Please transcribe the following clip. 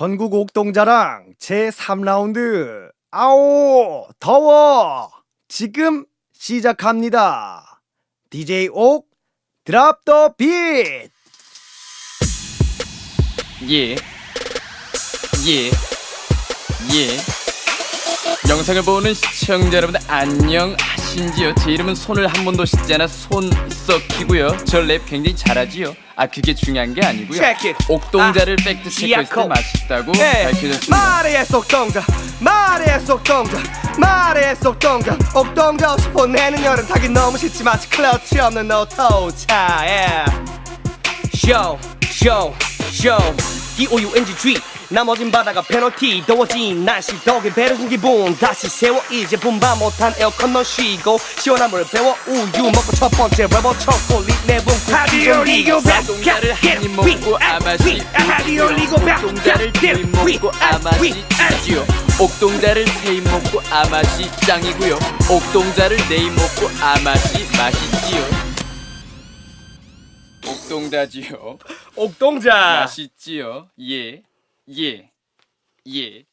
전국 옥동자랑 제 3라운드 아오 더워 지금 시작합니다. DJ 옥 드랍 더 빛. 예. 예. 예. 영상을 보는 시청자 여러분들 안녕하신지요? 제 이름은 손을 한 번도 씻지 않아 손 썩히고요. 저 랩 굉장히 잘하지요. 아 그게 중요한 게 아니고요. Check it. 옥동자를 아, 팩트 체크했을 때. 맛있다고 네, 밝혀졌습니다. 말해 속동자 말해 속동자 말해 속동자 옥동자 없이 보내는 여름 타기 너무 싫지 마치 클러치 없는 노토차 yeah. 쇼, 쇼, 쇼 D-O-U-N-G-G 나머진 바다가 페널티 더워진 날씨 덕에 배려준 기분 다시 세워 이제 분바 못한 에어컨 너 쉬고 시원한 물 배워 우유 먹고 첫 번째 레버 초콜릿 내분 하디오 리고 옥동자를 한입 먹고 아마시 하디오 리고 옥동자를 두입 먹고 아마시 찌지요. 옥동자를 세입 먹고 아마시 짱이고요. 옥동자를 네입 먹고 아마시 맛있지요. 옥동자지요. 옥동자. 맛있지요. 예 예, 예.